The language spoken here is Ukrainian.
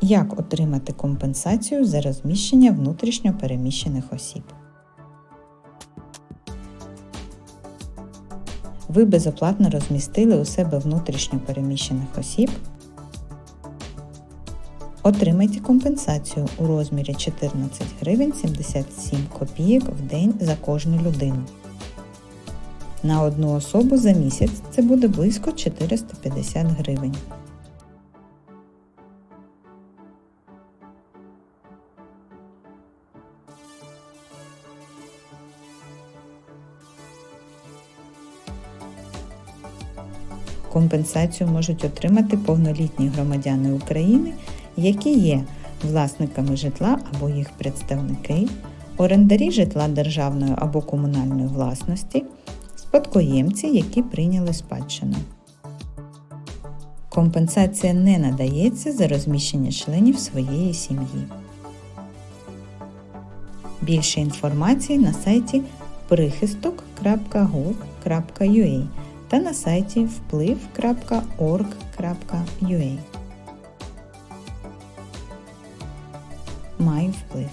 Як отримати компенсацію за розміщення внутрішньо переміщених осіб? Ви безоплатно розмістили у себе внутрішньо переміщених осіб. Отримайте компенсацію у розмірі 14 гривень 77 копійок в день за кожну людину. На одну особу за місяць це буде близько 450 гривень. Компенсацію можуть отримати повнолітні громадяни України, які є власниками житла або їх представники, орендарі житла державної або комунальної власності, спадкоємці, які прийняли спадщину. Компенсація не надається за розміщення членів своєї сім'ї. Більше інформації на сайті прихисток.gov.ua та на сайті вплив.org.ua. Маю вплив.